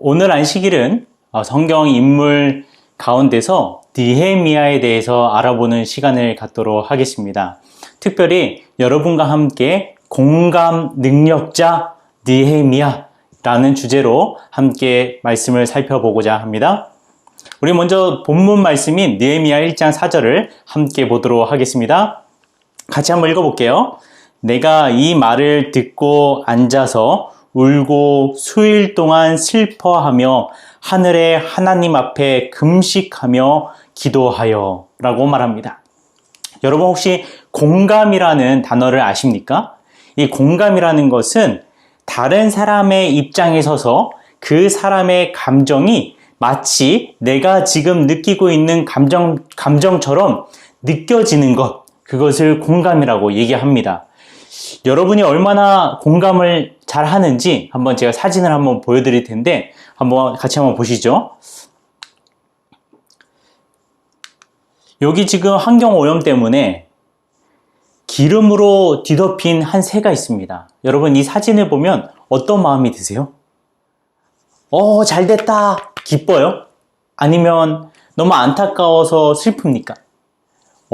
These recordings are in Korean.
오늘 안식일은 어, 성경 인물 가운데서 니헤미야에 대해서 알아보는 시간을 갖도록 하겠습니다. 특별히 여러분과 함께 공감 능력자 니헤미야라는 주제로 함께 말씀을 살펴보고자 합니다. 우리 먼저 본문 말씀인 니헤미야 1장 4절을 함께 보도록 하겠습니다. 같이 한번 읽어볼게요. 내가 이 말을 듣고 앉아서 울고 수일 동안 슬퍼하며 하늘의 하나님 앞에 금식하며 기도하여 라고 말합니다. 여러분 혹시 공감이라는 단어를 아십니까? 이 공감이라는 것은 다른 사람의 입장에 서서 그 사람의 감정이 마치 내가 지금 느끼고 있는 감정, 감정처럼 느껴지는 것, 그것을 공감이라고 얘기합니다. 여러분이 얼마나 공감을 잘 하는지 한번 제가 사진을 한번 보여드릴 텐데 한번 같이 한번 보시죠. 여기 지금 환경 오염 때문에 기름으로 뒤덮인 한 새가 있습니다. 여러분 이 사진을 보면 어떤 마음이 드세요? 어, 잘 됐다. 기뻐요? 아니면 너무 안타까워서 슬픕니까?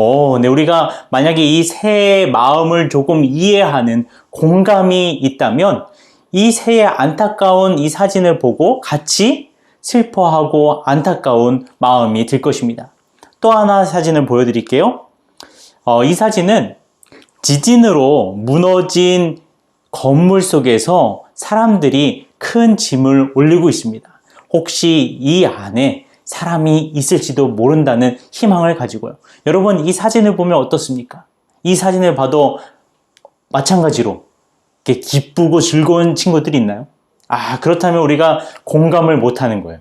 어, 네, 우리가 만약에 이 새의 마음을 조금 이해하는 공감이 있다면 이 새의 안타까운 이 사진을 보고 같이 슬퍼하고 안타까운 마음이 들 것입니다. 또 하나 사진을 보여드릴게요. 어, 이 사진은 지진으로 무너진 건물 속에서 사람들이 큰 짐을 올리고 있습니다. 혹시 이 안에 사람이 있을지도 모른다는 희망을 가지고요. 여러분, 이 사진을 보면 어떻습니까? 이 사진을 봐도 마찬가지로 이렇게 기쁘고 즐거운 친구들이 있나요? 아, 그렇다면 우리가 공감을 못 하는 거예요.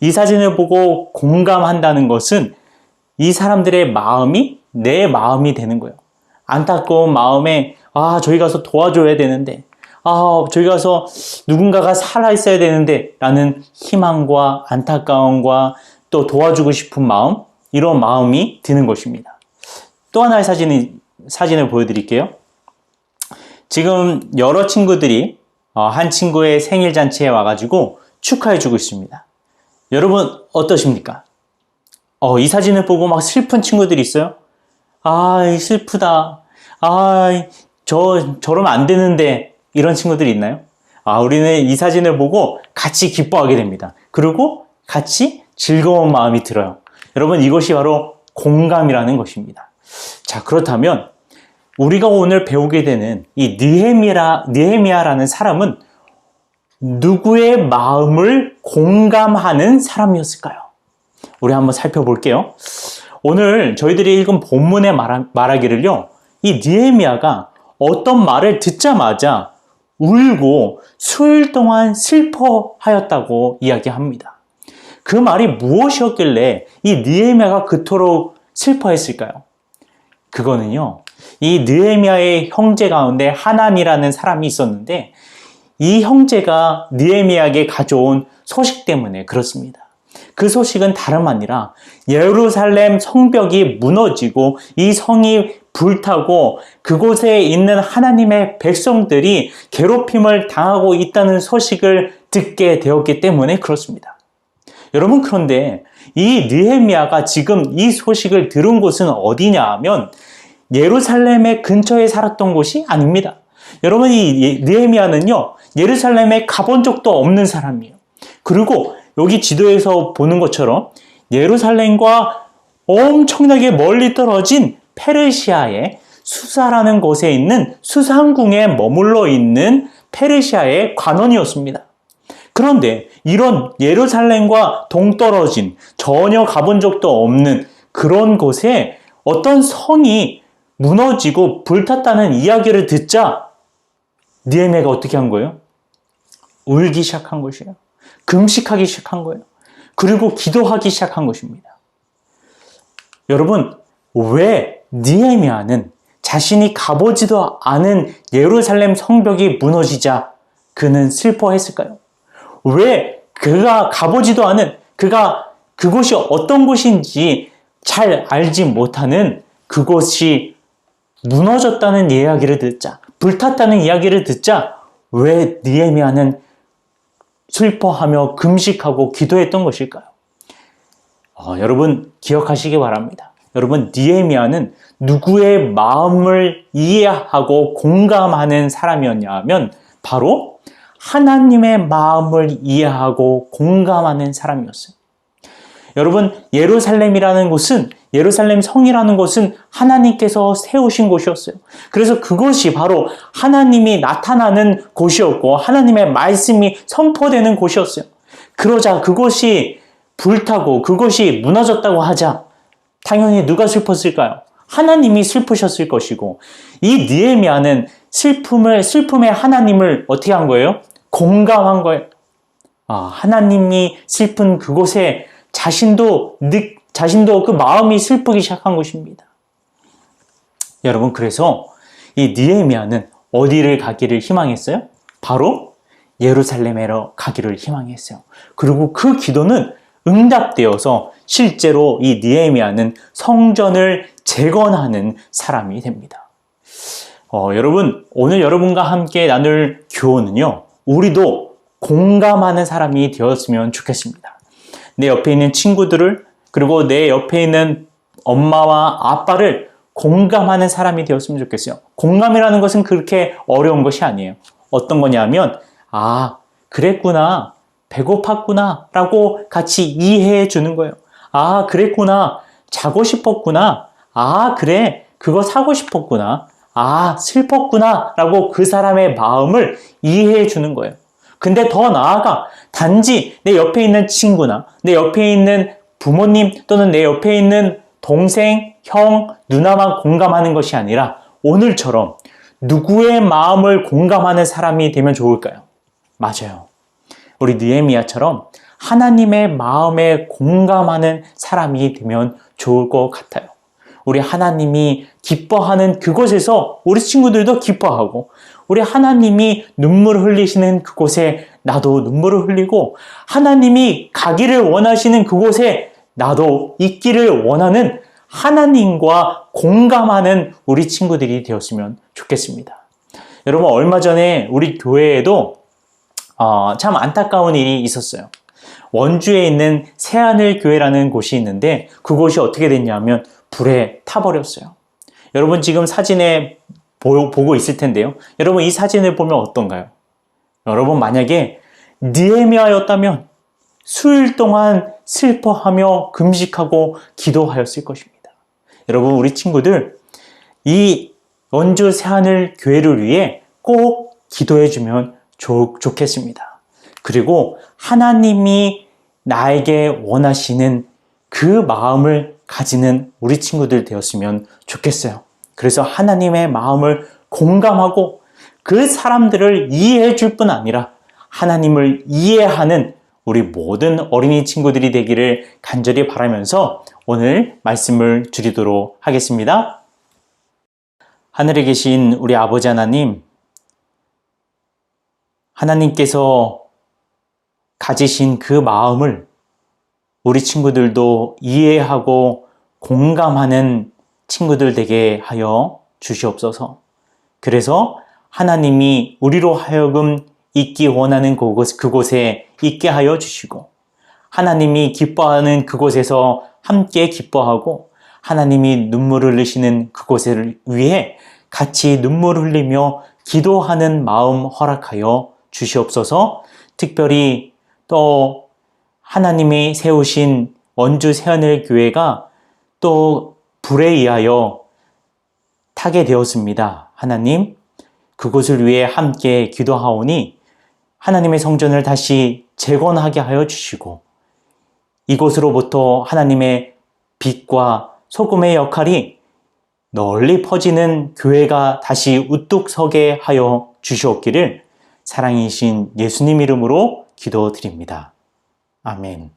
이 사진을 보고 공감한다는 것은 이 사람들의 마음이 내 마음이 되는 거예요. 안타까운 마음에, 아, 저희 가서 도와줘야 되는데, 아, 저희 가서 누군가가 살아있어야 되는데, 라는 희망과 안타까움과 또 도와주고 싶은 마음, 이런 마음이 드는 것입니다. 또 하나의 사진을, 사진을 보여드릴게요. 지금 여러 친구들이 어, 한 친구의 생일 잔치에 와가지고 축하해주고 있습니다. 여러분, 어떠십니까? 어, 이 사진을 보고 막 슬픈 친구들이 있어요? 아, 슬프다. 아, 저, 저러면 안 되는데. 이런 친구들이 있나요? 아, 우리는 이 사진을 보고 같이 기뻐하게 됩니다. 그리고 같이 즐거운 마음이 들어요. 여러분, 이것이 바로 공감이라는 것입니다. 자, 그렇다면 우리가 오늘 배우게 되는 이 느헤미라, 느헤미야라는 사람은 누구의 마음을 공감하는 사람이었을까요? 우리 한번 살펴볼게요. 오늘 저희들이 읽은 본문의 말하, 말하기를요, 이 느헤미야가 어떤 말을 듣자마자 울고 수일 동안 슬퍼하였다고 이야기합니다. 그 말이 무엇이었길래 이 느헤미야가 그토록 슬퍼했을까요? 그거는요. 이 느헤미야의 형제 가운데 하난이라는 사람이 있었는데 이 형제가 느헤미야에게 가져온 소식 때문에 그렇습니다. 그 소식은 다름 아니라 예루살렘 성벽이 무너지고 이 성이 불타고 그곳에 있는 하나님의 백성들이 괴롭힘을 당하고 있다는 소식을 듣게 되었기 때문에 그렇습니다. 여러분 그런데 이 느헤미야가 지금 이 소식을 들은 곳은 어디냐 하면 예루살렘의 근처에 살았던 곳이 아닙니다. 여러분 이 느헤미야는요 예루살렘에 가본 적도 없는 사람이에요. 그리고 여기 지도에서 보는 것처럼 예루살렘과 엄청나게 멀리 떨어진 페르시아의 수사라는 곳에 있는 수상궁에 머물러 있는 페르시아의 관원이었습니다. 그런데 이런 예루살렘과 동떨어진 전혀 가본 적도 없는 그런 곳에 어떤 성이 무너지고 불탔다는 이야기를 듣자 니에메가 어떻게 한 거예요? 울기 시작한 것이에요. 금식하기 시작한 거예요. 그리고 기도하기 시작한 것입니다. 여러분, 왜 니에미아는 자신이 가보지도 않은 예루살렘 성벽이 무너지자 그는 슬퍼했을까요? 왜 그가 가보지도 않은 그가 그곳이 어떤 곳인지 잘 알지 못하는 그곳이 무너졌다는 이야기를 듣자 불탔다는 이야기를 듣자 왜 니에미아는 슬퍼하며 금식하고 기도했던 것일까요? 어, 여러분 기억하시기 바랍니다. 여러분 니에미아는 누구의 마음을 이해하고 공감하는 사람이었냐 하면 바로 하나님의 마음을 이해하고 공감하는 사람이었어요. 여러분 예루살렘이라는 곳은 예루살렘 성이라는 곳은 하나님께서 세우신 곳이었어요. 그래서 그것이 바로 하나님이 나타나는 곳이었고 하나님의 말씀이 선포되는 곳이었어요. 그러자 그것이 불타고 그것이 무너졌다고 하자 당연히 누가 슬펐을까요? 하나님이 슬프셨을 것이고 이 느헤미야는 슬픔을 슬픔의 하나님을 어떻게 한 거예요? 공감한 거예요. 아, 하나님이 슬픈 그곳에 자신도 느, 자신도 그 마음이 슬프기 시작한 것입니다. 여러분 그래서 이 느헤미야는 어디를 가기를 희망했어요? 바로 예루살렘에로 가기를 희망했어요. 그리고 그 기도는 응답되어서 실제로 이 느헤미야는 성전을 재건하는 사람이 됩니다. 어, 여러분 오늘 여러분과 함께 나눌 교훈은요. 우리도 공감하는 사람이 되었으면 좋겠습니다. 내 옆에 있는 친구들을 그리고 내 옆에 있는 엄마와 아빠를 공감하는 사람이 되었으면 좋겠어요. 공감이라는 것은 그렇게 어려운 것이 아니에요. 어떤 거냐면 아 그랬구나 배고팠구나 라고 같이 이해해 주는 거예요. 아 그랬구나 자고 싶었구나 아 그래 그거 사고 싶었구나 아 슬펐구나 라고 그 사람의 마음을 이해해 주는 거예요. 근데 더 나아가 단지 내 옆에 있는 친구나 내 옆에 있는 부모님 또는 내 옆에 있는 동생, 형, 누나만 공감하는 것이 아니라 오늘처럼 누구의 마음을 공감하는 사람이 되면 좋을까요? 맞아요. 우리 느에미아처럼 하나님의 마음에 공감하는 사람이 되면 좋을 것 같아요. 우리 하나님이 기뻐하는 그곳에서 우리 친구들도 기뻐하고 우리 하나님이 눈물을 흘리시는 그곳에 나도 눈물을 흘리고 하나님이 가기를 원하시는 그곳에 나도 있기를 원하는 하나님과 공감하는 우리 친구들이 되었으면 좋겠습니다. 여러분 얼마 전에 우리 교회에도 어, 참 안타까운 일이 있었어요. 원주에 있는 새하늘 교회라는 곳이 있는데 그곳이 어떻게 됐냐면 불에 타버렸어요. 여러분 지금 사진에 보, 보고 있을 텐데요. 여러분 이 사진을 보면 어떤가요? 여러분 만약에 니에미아였다면 수일 동안 슬퍼하며 금식하고 기도하였을 것입니다. 여러분 우리 친구들 이 원주 새하늘 교회를 위해 꼭 기도해 주면 좋, 좋겠습니다. 그리고 하나님이 나에게 원하시는 그 마음을 가지는 우리 친구들 되었으면 좋겠어요. 그래서 하나님의 마음을 공감하고 그 사람들을 이해해 줄 뿐 아니라 하나님을 이해하는 우리 모든 어린이 친구들이 되기를 간절히 바라면서 오늘 말씀을 드리도록 하겠습니다. 하늘에 계신 우리 아버지 하나님, 하나님께서 가지신 그 마음을 우리 친구들도 이해하고 공감하는 친구들 되게 하여 주시옵소서. 그래서 하나님이 우리로 하여금 있기 원하는 그곳, 그곳에 있게 하여 주시고, 하나님이 기뻐하는 그곳에서 함께 기뻐하고, 하나님이 눈물을 흘리시는 그곳을 위해 같이 눈물을 흘리며 기도하는 마음 허락하여 주시옵소서, 특별히 또 하나님이 세우신 원주 세하늘 교회가 또 불에 의하여 타게 되었습니다. 하나님, 그곳을 위해 함께 기도하오니 하나님의 성전을 다시 재건하게 하여 주시고 이곳으로부터 하나님의 빛과 소금의 역할이 널리 퍼지는 교회가 다시 우뚝 서게 하여 주시옵기를 사랑이신 예수님 이름으로 기도드립니다. 아멘.